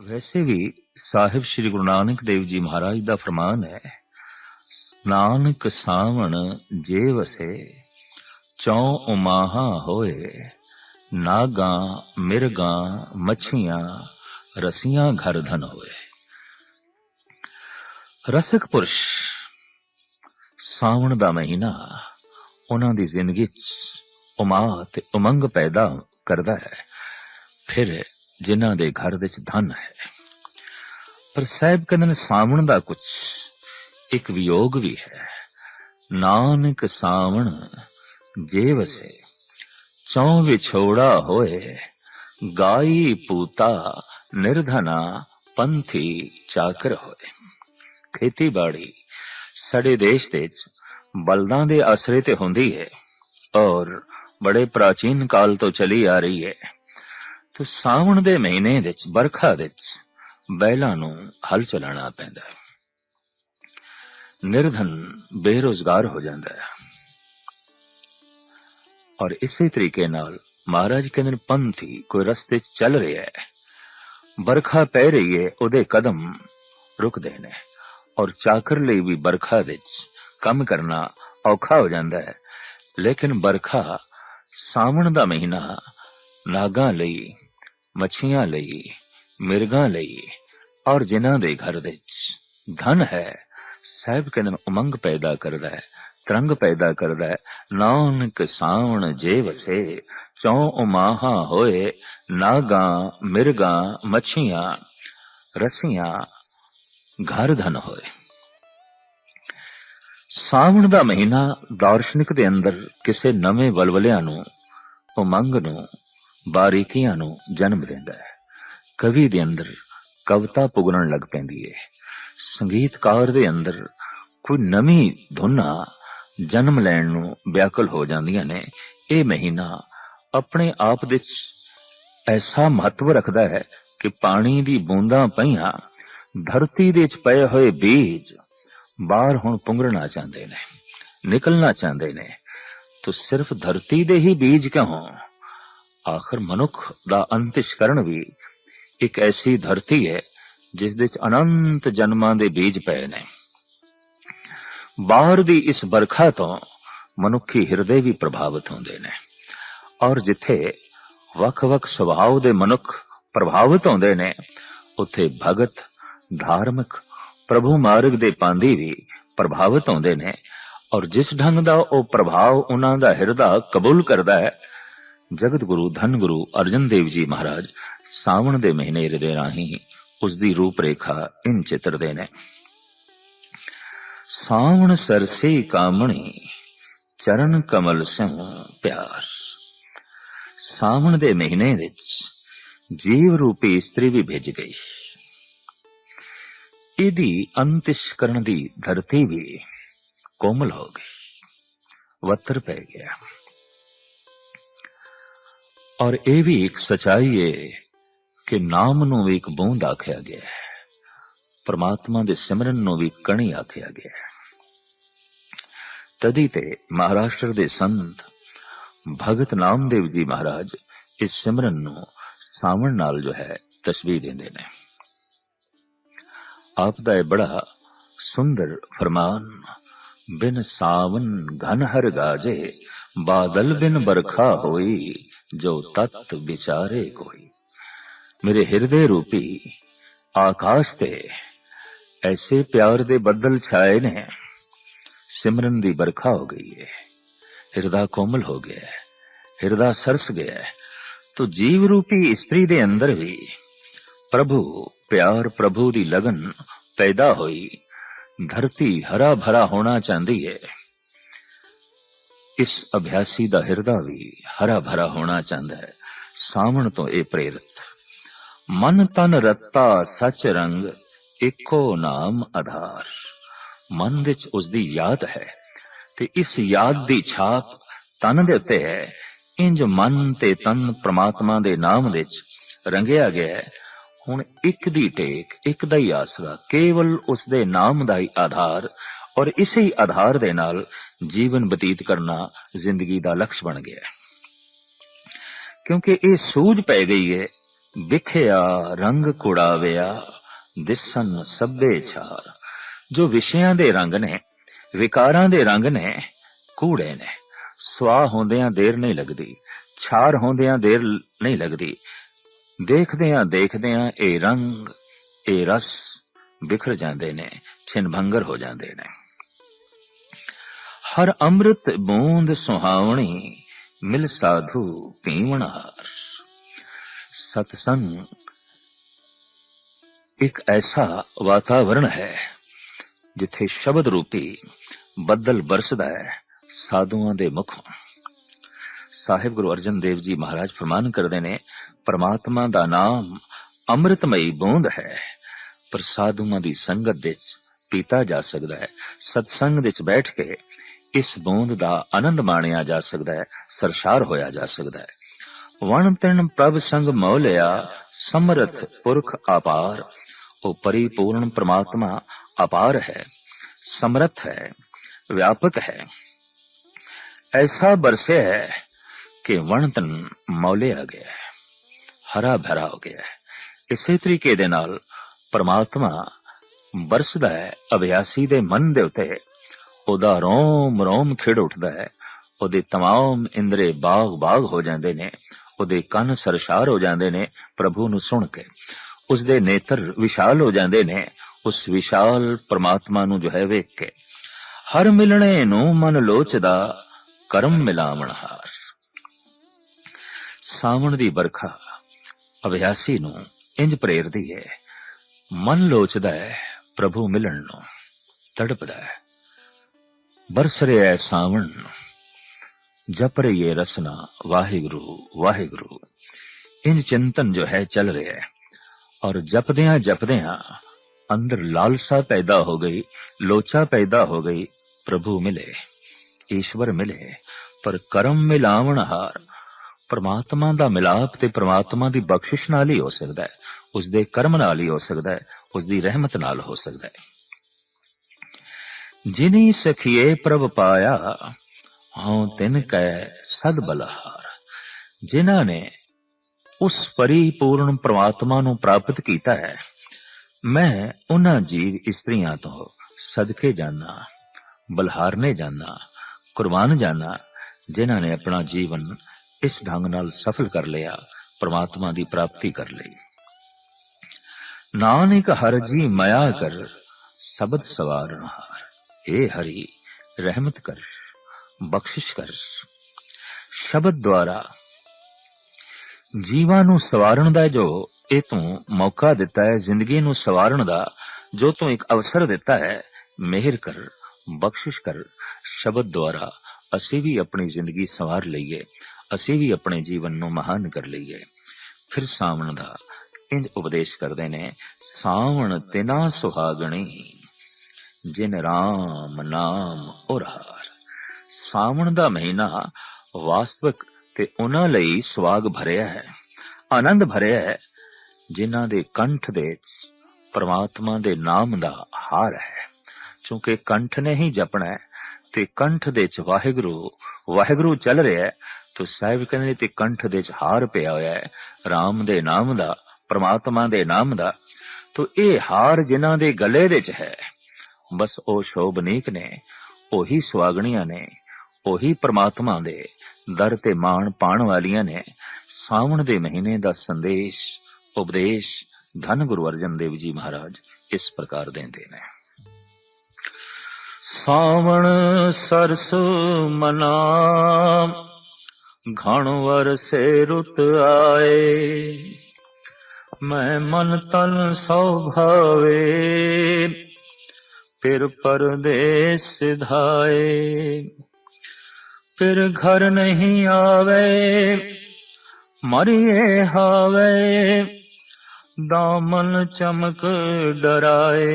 ਵੈਸੇ ਵੀ ਸਾਹਿਬ ਸ੍ਰੀ ਗੁਰੂ ਨਾਨਕ ਦੇਵ ਜੀ ਮਹਾਰਾਜ ਦਾ ਫਰਮਾਨ ਹੈ, ਨਾਨਕ ਸਾਵਣ ਜੇ ਵਸੇ, ਚੌ ਉਮਾਹਾ ਹੋਏ, ਨਾਗਾਂ ਮਿਰਗਾਂ ਮੱਛੀਆਂ, ਰਸੀਆਂ ਘਰ ਧਨ ਹੋਏ। ਰਸਕ ਪੁਰਸ਼, ਸਾਵਣ ਦਾ ਮਹੀਨਾ ਉਹਨਾਂ ਦੀ ਜ਼ਿੰਦਗੀ 'ਚ ਉਮਾ ਤੇ ਉਮੰਗ ਪੈਦਾ ਕਰਦਾ ਹੈ। ਫਿਰ ਜਿਨ੍ਹਾਂ ਦੇ ਘਰ ਵਿੱਚ ਧਨ ਹੈ। ਪਰ ਸਾਹਿਬ ਕਹਿੰਦੇ ਸਾਵਣ ਦਾ ਕੁਝ ਇੱਕ ਵਿਯੋਗ ਵੀ ਹੈ। ਨਾਨਕ ਸਾਵਣ ਜੇ ਵਸੇ, ਚੌ ਵਿਛੋੜਾ ਹੋਏ, ਗਾਈ ਪੂਤਾ ਨਿਰਧਨਾ ਪੰਥੀ ਚਾਕਰ ਹੋਏ। ਖੇਤੀਬਾੜੀ ਸਾਡੇ ਦੇਸ਼ ਦੇ ਬਲਦਾਂ ਦੇ ਆਸਰੇ ਤੇ ਹੁੰਦੀ ਹੈ ਔਰ ਬੜੇ ਪ੍ਰਾਚੀਨ ਕਾਲ ਤੋਂ ਚਲੀ ਆ ਰਹੀ ਹੈ। ਤੇ ਸਾਵਣ ਦੇ ਮਹੀਨੇ ਵਿੱਚ ਬਰਖਾ ਦੇ ਵਿੱਚ ਬੈਲਾਂ ਨੂੰ ਹਲ ਚਲਾਣਾ ਪੈਂਦਾ ਹੈ। ਨਿਰਧਨ ਬੇਰੋਜ਼ਗਾਰ ਹੋ ਜਾਂਦਾ ਹੈ। ਔਰ ਇਸੇ ਤਰੀਕੇ ਨਾਲ ਮਹਾਰਾਜ ਕਹਿੰਦੇ ਨੇ, ਪੰਥੀ ਕੋਈ ਰਸਤੇ 'ਚ ਚੱਲ ਰਿਹਾ ਹੈ। ਬਰਖਾ ਪੈ ਰਹੀ ਹੈ, ਉਹਦੇ ਕਦਮ ਰੁਕਦੇ ਨੇ। ਔਰ ਚਾਕਰ ਲਈ ਵੀ ਬਰਖਾ ਵਿੱਚ ਕੰਮ ਕਰਨਾ ਔਖਾ ਹੋ ਜਾਂਦਾ ਹੈ। ਲੇਕਿਨ ਬਰਖਾ ਸਾਵਣ ਦਾ ਮਹੀਨਾ ਨਾਗਾਂ ਲਈ ਮੱਛੀਆਂ ਲਈ, ਮਿਰਗਾਂ ਲਈ ਔਰ ਜਿਨ੍ਹਾਂ ਦੇ ਘਰ ਵਿੱਚ ਧਨ ਹੈ, ਸਾਹਿਬ ਕਹਿੰਦੇ ਉਮੰਗ ਪੈਦਾ ਕਰਦਾ ਹੈ, ਤਰੰਗ ਪੈਦਾ ਕਰਦਾ ਹੈ, ਨਾਨਕ ਸਾਵਣ ਜੇ ਵਸੇ, ਚੌ ਉਮਾਹਾ ਹੋਏ, ਨਾਗਾਂ, ਮਿਰਗਾਂ, ਮੱਛੀਆਂ, ਰਸੀਆਂ, ਘਰ ਧਨ ਹੋਏ। ਸਾਵਣ ਦਾ ਮਹੀਨਾ ਦਾਰਸ਼ਨਿਕ ਦੇ ਅੰਦਰ ਕਿਸੇ ਨਵੇਂ ਵਲਵਲਿਆਂ ਨੂੰ, ਉਮੰਗ ਨੂੰ ਬਾਰੀਕੀਆਂ ਨੂੰ ਜਨਮ ਦਿੰਦਾ ਹੈ। ਕਵੀ ਦੇ ਅੰਦਰ ਕਵਿਤਾ ਪੁਗਰਨ ਲੱਗ ਪੈਂਦੀ ਹੈ ਸੰਗੀਤਕਾਰ ਦੇ ਅੰਦਰ ਕੋਈ ਨਵੀਂ ਧੁਨਾ ਜਨਮ ਲੈਣ ਨੂੰ ਵਿਆਕਲ ਹੋ ਜਾਂਦੀਆਂ ਨੇ। ਇਹ ਮਹੀਨਾ ਆਪਣੇ ਆਪ ਦੇ ਐਸਾ ਮਹੱਤਵ ਰੱਖਦਾ ਹੈ ਕਿ ਪਾਣੀ ਦੀ ਬੂੰਦਾਂ ਪਈਆਂ, ਧਰਤੀ ਦੇ ਵਿੱਚ ਪਏ ਹੋਏ ਬੀਜ ਬਾਹਰ ਹੁਣ ਪੁੰਗਰਨਾ ਚਾਹੁੰਦੇ ਨੇ, ਨਿਕਲਣਾ ਚਾਹੁੰਦੇ ਨੇ। ਤੋ ਸਿਰਫ ਧਰਤੀ ਦੇ ਹੀ ਬੀਜ ਕਿਉਂ ਆਖਰ ਮਨੁੱਖ ਦਾ ਅੰਤਿਸ਼ਕਰਨ ਵੀ ਇੱਕ ਐਸੀ ਧਰਤੀ ਹੈ, ਜਿਸ ਦੇ ਵਿੱਚ ਅਨੰਤ ਜਨਮਾਂ ਦੇ ਬੀਜ ਪਏ ਨੇ। ਬਾਹਰ ਦੀ ਇਸ ਬਰਖਾ ਤੋਂ ਮਨੁੱਖੀ ਹਿਰਦੇ ਵੀ ਪ੍ਰਭਾਵਿਤ ਹੁੰਦੇ ਨੇ। ਔਰ ਜਿੱਥੇ ਵੱਖ-ਵੱਖ ਸੁਭਾਅ ਦੇ ਮਨੁੱਖ ਪ੍ਰਭਾਵਿਤ ਹੁੰਦੇ ਨੇ, ਉੱਥੇ ਭਗਤ, ਧਾਰਮਿਕ, ਪ੍ਰਭੂ ਮਾਰਗ ਦੇ ਪਾਂਦੀ ਵੀ ਪ੍ਰਭਾਵਿਤ ਹੁੰਦੇ ਨੇ। ਔਰ ਜਿਸ ਢੰਗ ਦਾ ਉਹ ਪ੍ਰਭਾਵ ਉਹਨਾਂ ਦਾ ਹਿਰਦਾ ਕਬੂਲ ਕਰਦਾ ਹੈ ਜਗਤ ਗੁਰੂ ਧੰਨ ਗੁਰੂ ਅਰਜਨ ਦੇਵ ਜੀ ਮਹਾਰਾਜ ਸਾਵਣ ਦੇ ਮਹੀਨੇ ਹਿਰਦੇ ਰਾਹੀਂ ਉਸ ਦੀ ਰੂਪ ਰੇਖਾ ਇਨ ਚਿੱਤਰਦੇ ਨੇ। ਸਾਵਣ ਸਰਸੇ ਕਾਮਣੀ, ਚਰਨ ਕਮਲ ਸਿੰਘ ਪਿਆਰ। ਸਾਵਣ ਦੇ ਮਹੀਨੇ ਵਿੱਚ ਜੀਵ ਰੂਪੀ ਇਸਤਰੀ ਵੀ ਭਿੱਜ ਗਈ। ਇਹਦੀ ਅੰਤਿਸ਼ਕਰਨ ਦੀ ਧਰਤੀ ਵੀ ਕੋਮਲ ਹੋ ਗਈ। ਵਤਰ ਪੈ ਗਿਆ। ਔਰ ਇਹ ਵੀ ਇੱਕ ਸਚਾਈ ਹੈ ਕਿ ਨਾਮ ਨੂੰ ਵੀ ਇੱਕ ਬੂੰਦ ਆਖਿਆ ਗਿਆ ਹੈ। ਪਰਮਾਤਮਾ ਦੇ ਸਿਮਰਨ ਨੂੰ ਵੀ ਕਣੀ ਆਖਿਆ ਗਿਆ ਹੈ। ਤਦੀ ਤੇ ਮਹਾਰਾਸ਼ਟਰ ਦੇ ਸੰਤ ਭਗਤ ਨਾਮਦੇਵ ਜੀ ਮਹਾਰਾਜ ਇਸ ਸਿਮਰਨ ਨੂੰ ਸਾਵਣ ਨਾਲ ਜੋ ਹੈ ਤਸਵੀਰ ਦਿੰਦੇ ਨੇ। ਆਪ ਦਾ ਇਹ ਬੜਾ ਸੁੰਦਰ ਫਰਮਾਨ, ਬਿਨ ਸਾਵਨ ਘਨ ਹਰ ਗਾਜੇ, ਬਾਦਲ ਬਿਨ ਬਰਖਾ ਹੋਈ ਜੋ ਤਤ ਵਿਚਾਰੇ ਕੋਈ। ਮੇਰੇ ਹਿਰਦੇ ਰੂਪੀ ਆਕਾਸ਼ ਤੇ ਐਸੇ ਪਿਆਰ ਦੇ ਬੱਦਲ ਛਾਏ ਨੇ। ਸਿਮਰਨ ਦੀ ਬਰਖਾ ਹੋ ਗਈ ਹੈ ਹਿਰਦਾ ਕੋਮਲ ਹੋ ਗਿਆ ਹੈ। ਹਿਰਦਾ ਸਰਸ ਗਿਆ ਹੈ। ਤੋ ਜੀਵ ਰੂਪੀ ਇਸਤਰੀ ਦੇ ਅੰਦਰ ਵੀ ਪ੍ਰਭੂ, ਪਿਆਰ ਪ੍ਰਭੂ ਦੀ ਲਗਨ ਪੈਦਾ ਹੋਈ। ਧਰਤੀ ਹਰਾ ਭਰਾ ਹੋਣਾ ਚਾਹੁੰਦੀ ਹੈ ਇਸ ਅਭਿਆਸੀ ਦਾ ਹਿਰਦਾ ਵੀ ਹਰਾ ਭਰਾ ਹੋਣਾ ਚਾਹੁੰਦਾ ਹੈ। ਸਾਵਣ ਤੋਂ ਇਹ ਪ੍ਰੇਰਿਤ, ਮਨ ਤਨ ਰੱਤਾ ਸਚ ਰੰਗ ਇੱਕੋ ਨਾਮ ਆਧਾਰ। ਮਨ ਵਿੱਚ ਉਸ ਦੀ ਯਾਦ ਹੈ ਤੇ ਇਸ ਯਾਦ ਦੀ ਛਾਪ ਤਨ ਦੇ ਉੱਤੇ ਹੈ। ਇੰਜ ਮਨ ਤੇ ਤਨ ਪ੍ਰਮਾਤਮਾ ਦੇ ਨਾਮ ਵਿੱਚ ਰੰਗਿਆ ਗਿਆ ਹੈ। ਹੁਣ ਇੱਕ ਦੀ ਟੇਕ, ਇੱਕ ਦਾ ਹੀ ਆਸਰਾ, ਕੇਵਲ ਉਸ ਦੇ ਨਾਮ ਦਾ ਹੀ ਆਧਾਰ ਔਰ ਇਸੇ ਹੀ ਆਧਾਰ ਦੇ ਨਾਲ ਜੀਵਨ ਬਤੀਤ ਕਰਨਾ ਜ਼ਿੰਦਗੀ ਦਾ ਲਕਸ਼ ਬਣ ਗਿਆ ਹੈ। ਕਿਉਂਕਿ ਇਹ ਸੂਝ ਪੈ ਗਈ ਹੈ ਵਿਖਿਆ ਰੰਗ ਕੁੜਾਵਿਆ, ਦਿਸਨ ਸਭੇ ਛਾਰ। ਜੋ ਵਿਸ਼ਿਆਂ ਦੇ ਰੰਗ ਨੇ, ਵਿਕਾਰਾਂ ਦੇ ਰੰਗ ਨੇ, ਕੂੜੇ ਨੇ। ਸਵਾ ਹੁੰਦਿਆਂ ਦੇਰ ਨਹੀਂ ਲੱਗਦੀ, ਛਾਰ ਹੁੰਦਿਆਂ ਦੇਰ ਨਹੀਂ ਲੱਗਦੀ। ਦੇਖਦਿਆਂ ਦੇਖਦਿਆਂ ਇਹ ਰੰਗ, ਇਹ ਰਸ ਬਿਖਰ ਜਾਂਦੇ ਨੇ ਛਿਨ ਭੰਗਰ ਹੋ ਜਾਂਦੇ ਨੇ। ਹਰ ਅੰਮ੍ਰਿਤ ਬੂੰਦ ਸੁਹਾਵਣੀ, ਮਿਲ ਸਾਧੂ ਪੀਵਣਹਾਰ ਸਤਸੰਗ, ਇੱਕ ਐਸਾ ਵਾਤਾਵਰਣ ਹੈ, ਜਿੱਥੇ ਸ਼ਬਦ ਰੂਪੀ ਬੱਦਲ ਬਰਸਦਾ ਹੈ ਸਾਧੂਆਂ ਦੇ ਮੁਖੋਂ। ਸਾਹਿਬ ਗੁਰੂ ਅਰਜਨ ਦੇਵ ਜੀ ਮਹਾਰਾਜ ਫਰਮਾਨ ਕਰਦੇ ਨੇ, ਪਰਮਾਤਮਾ ਦਾ ਨਾਮ ਅੰਮ੍ਰਿਤਮਈ ਬੂੰਦ ਹੈ, ਪਰ ਸਾਧੂਆਂ ਦੀ ਸੰਗਤ ਵਿੱਚ ਪੀਤਾ ਜਾ ਸਕਦਾ ਹੈ। ਸਤਸੰਗ ਵਿੱਚ ਬੈਠ ਕੇ ਇਸ ਬੋਂਦ ਦਾ ਆਨੰਦ ਮਾਣਿਆ ਜਾ ਸਕਦਾ ਹੈ, ਸਰਸ਼ਾਰ ਹੋਇਆ ਜਾ ਸਕਦਾ ਹੈ। ਵਣ ਤਣ ਪ੍ਰਭ ਸੰਗ ਮੌਲਿਆ, ਸਮਰਥ ਪੁਰਖ ਆਪਾਰ ਉਹ ਪਰਿਪੂਰਨ ਪ੍ਰਮਾਤਮਾ ਅਪਾਰ ਹੈ, ਸਮਰਥ ਹੈ, ਵਿਆਪਕ ਹੈ। ਐਸਾ ਬਰਸੇ ਹੈ ਕਿ ਵਣ ਤਨ ਮੌਲਿਆ ਗਿਆ ਹੈ, ਹਰਾ ਭਰਾ ਹੋ ਗਿਆ ਹੈ। ਇਸੇ ਤਰੀਕੇ ਦੇ ਨਾਲ ਪਰਮਾਤਮਾ ਬਰਸਦਾ ਹੈ ਅਭਿਆਸੀ ਦੇ ਮਨ ਦੇ ਉੱਤੇ ਉਹਦਾ ਰੋਮ ਰੋਮ ਖਿੜ ਉੱਠਦਾ ਹੈ ਉਹਦੇ तमाम ਇੰਦਰੇ ਬਾਗ ਬਾਗ ਹੋ ਜਾਂਦੇ ਨੇ ਉਹਦੇ ਕੰਨ ਸਰਸ਼ਾਰ ਹੋ ਜਾਂਦੇ ਨੇ ਪ੍ਰਭੂ ਨੂੰ ਸੁਣ ਕੇ ਉਸ ਦੇ ਨੇਤਰ ਵਿਸ਼ਾਲ ਹੋ ਜਾਂਦੇ ਨੇ ਉਸ ਵਿਸ਼ਾਲ ਪ੍ਰਮਾਤਮਾ ਨੂੰ ਜੋ ਹੈ ਵੇਖ ਕੇ ਹਰ ਮਿਲਣੇ ਨੂੰ ਮਨ ਲੋਚਦਾ ਕਰਮ ਮਿਲਾਵਣ ਹਾਰ ਸਾਵਣ ਦੀ ਬਰਖਾ ਅਭਿਆਸੀ ਨੂੰ ਇੰਜ ਪ੍ਰੇਰਦੀ ਹੈ ਮਨ ਲੋਚਦਾ ਹੈ ਪ੍ਰਭੂ ਮਿਲਣ ਨੂੰ ਤੜਪਦਾ ਹੈ ਬਰਸ ਰਿਹਾ ਸਾਵਣ। ਜਪ ਰਹੀ ਹੈ ਰਸਨਾ, ਵਾਹਿਗੁਰੂ ਵਾਹਿਗੁਰੂ। ਇੰਜ ਚਿੰਤਨ ਜੋ ਹੈ ਚੱਲ ਰਿਹਾ ਹੈ। ਔਰ ਜਪਦਿਆਂ ਜਪਦਿਆਂ ਅੰਦਰ ਲਾਲਸਾ ਪੈਦਾ ਹੋ ਗਈ, ਲੋਚਾ ਪੈਦਾ ਹੋ ਗਈ, ਪ੍ਰਭੂ ਮਿਲੇ, ਈਸ਼ਵਰ ਮਿਲੇ। ਪਰ ਕਰਮ ਮਿਲਾਵਣ ਹਾਰ, ਪਰਮਾਤਮਾ ਦਾ ਮਿਲਾਪ ਤੇ ਪਰਮਾਤਮਾ ਦੀ ਬਖਸ਼ਿਸ਼ ਨਾਲ ਹੀ ਹੋ ਸਕਦਾ ਹੈ। ਉਸ ਦੇ ਕਰਮ ਨਾਲ ਹੀ ਹੋ ਸਕਦਾ ਹੈ ਉਸ ਦੀ ਰਹਿਮਤ ਨਾਲ ਹੋ ਸਕਦਾ ਹੈ। ਜਿਨੀ ਸਖੀਏ ਪ੍ਰਭ ਪਾਇਆ, ਹਉ ਤਿਨ ਕੈ ਸਦ ਬਲਹਾਰ। ਜਿਨ੍ਹਾਂ ਨੇ ਉਸ ਪਰਿਪੂਰਨ ਪ੍ਰਮਾਤਮਾ ਨੂੰ ਪ੍ਰਾਪਤ ਕੀਤਾ ਹੈ, ਮੈਂ ਉਹਨਾਂ ਜੀਵ ਇਸਤਰੀਆਂ ਤੋਂ ਸਦਕੇ ਜਾਣਾ ਬਲਹਾਰਨੇ ਜਾਣਾ ਕੁਰਬਾਨ ਜਾਣਾ ਜਿਨ੍ਹਾਂ ਨੇ ਆਪਣਾ ਜੀਵਨ ਇਸ ਢੰਗ ਨਾਲ ਸਫਲ ਕਰ ਲਿਆ, ਪ੍ਰਮਾਤਮਾ ਦੀ ਪ੍ਰਾਪਤੀ ਕਰ ਲਈ। ਨਾਨਕ ਹਰ ਜੀ ਮਾਇਆ ਕਰ, ਸਬਦ ਸਵਾਰਨ ਹਾਰ ਏ ਹਰੀ ਰਹਿਮਤ ਕਰ, ਬਖਸ਼ਿਸ਼ ਕਰ। ਸ਼ਬਦ ਦੁਆਰਾ ਜੀਵਾਂ ਨੂੰ ਸਵਾਰਨ ਦਾ ਜੋ ਇਹ ਤੂੰ ਮੌਕਾ ਦਿੱਤਾ ਹੈ, ਜ਼ਿੰਦਗੀ ਨੂੰ ਸਵਾਰਨ ਦਾ ਜੋ ਤੂੰ ਇੱਕ ਅਵਸਰ ਦਿੱਤਾ ਹੈ, ਮਿਹਰ ਕਰ, ਬਖਸ਼ਿਸ਼ ਕਰ। ਸ਼ਬਦ ਦੁਆਰਾ ਅਸੀਂ ਵੀ ਆਪਣੀ ਜ਼ਿੰਦਗੀ ਸਵਾਰ ਲਈਏ, ਅਸੀਂ ਵੀ ਆਪਣੇ ਜੀਵਨ ਨੂੰ ਮਹਾਨ ਕਰ ਲਈਏ। ਫਿਰ ਸਾਵਣ ਦਾ ਇੰਜ ਉਪਦੇਸ਼ ਕਰਦੇ ਨੇ, ਸਾਵਣ ਤਿਨਾ ਸੁਹਾਗਣੀ। ਜਿਨ ਰਾਮ ਨਾਮ ਉਰਹਾਰ। ਸਾਵਣ ਦਾ ਮਹੀਨਾ ਵਾਸਤਵਿਕ ਤੇ ਉਹਨਾਂ ਲਈ ਸਵਾਗ ਭਰਿਆ ਹੈ। ਆਨੰਦ ਭਰਿਆ ਹੈ, ਜਿਨ੍ਹਾਂ ਦੇ ਕੰਠ ਦੇ ਪਰਮਾਤਮਾ ਦੇ ਨਾਮ ਦਾ ਹਾਰ ਹੈ। ਕਿਉਂਕਿ ਕੰਠ ਨੇ ਹੀ ਜਪਣਾ ਹੈ ਤੇ ਕੰਠ ਦੇ ਚ ਵਾਹਿਗੁਰੂ ਵਾਹਿਗੁਰੂ ਚੱਲ ਰਿਹਾ ਹੈ। ਤੋ ਸਾਹਿਬ ਕਹਿੰਦੇ ਤੇ ਕੰਠ ਦੇ ਚ ਹਾਰ ਪਿਆ ਹੋਇਆ ਹੈ RAM ਦੇ ਨਾਮ ਦਾ, ਪ੍ਰਮਾਤਮਾ ਦੇ ਨਾਮ ਦਾ। ਤੋ ਇਹ ਹਾਰ ਜਿਨ੍ਹਾਂ ਦੇ ਗਲੇ ਵਿੱਚ ਹੈ ਬਸ ਉਹ ਸ਼ੋਭਨੀਕ ਨੇ, ਉਹੀ ਸੁਆਗਣੀਆਂ ਨੇ, ਉਹੀ ਪ੍ਰਮਾਤਮਾ ਦੇ, ਦਰ ਤੇ ਮਾਣ ਪਾਣ ਵਾਲੀਆਂ ਨੇ। ਸਾਵਣ ਦੇ ਮਹੀਨੇ ਦਾ ਸੰਦੇਸ਼, ਉਪਦੇਸ਼ ਧੰਨ ਗੁਰੂ ਅਰਜਨ ਦੇਵ ਜੀ ਮਹਾਰਾਜ ਇਸ ਪ੍ਰਕਾਰ ਦਿੰਦੇ ਨੇ। ਸਾਵਣ ਸਰਸ ਮਨਾ, ਘਣ ਵਰਸੇ ਰੁੱਤ ਆਏ। ਮੈਂ ਮਨ ਤਨ ਸੋਭਾਵੇ ਫਿਰ ਪਰਦੇਸ ਸਿਧਾਏ ਫਿਰ ਘਰ ਨਹੀਂ ਆਵੇ, ਮਰੀਏ ਹਾਵੇ। ਦਾਮਨ ਚਮਕ ਡਰਾਏ।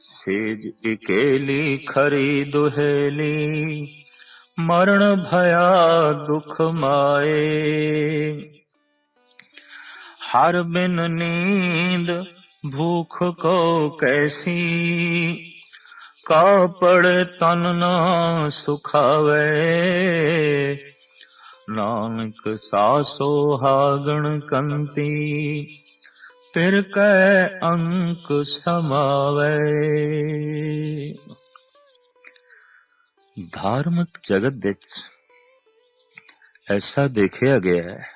ਸੇਜ ਇਕੇਲੀ ਖਰੀ ਦੁਹੇਲੀ, ਮਰਨ ਭਇਆ ਦੁਖ ਮਾਏ। ਹਰ ਬਿਨ ਨੀਂਦ ਭੂਖ ਕੋ ਕੈਸੀ? ਕਾਪੜ ਤਨ ਨਾ ਸੁਖਾਵੇ। ਨਾਨਕ ਸਾਸੋ ਹਾਗਣ ਕੰਤੀ, ਤਿਰ ਕੈ ਅੰਕ ਸਮਾਵੇ। ਧਾਰਮਿਕ ਜਗਤ ਵਿੱਚ ਐਸਾ ਦੇਖਿਆ ਗਿਆ ਹੈ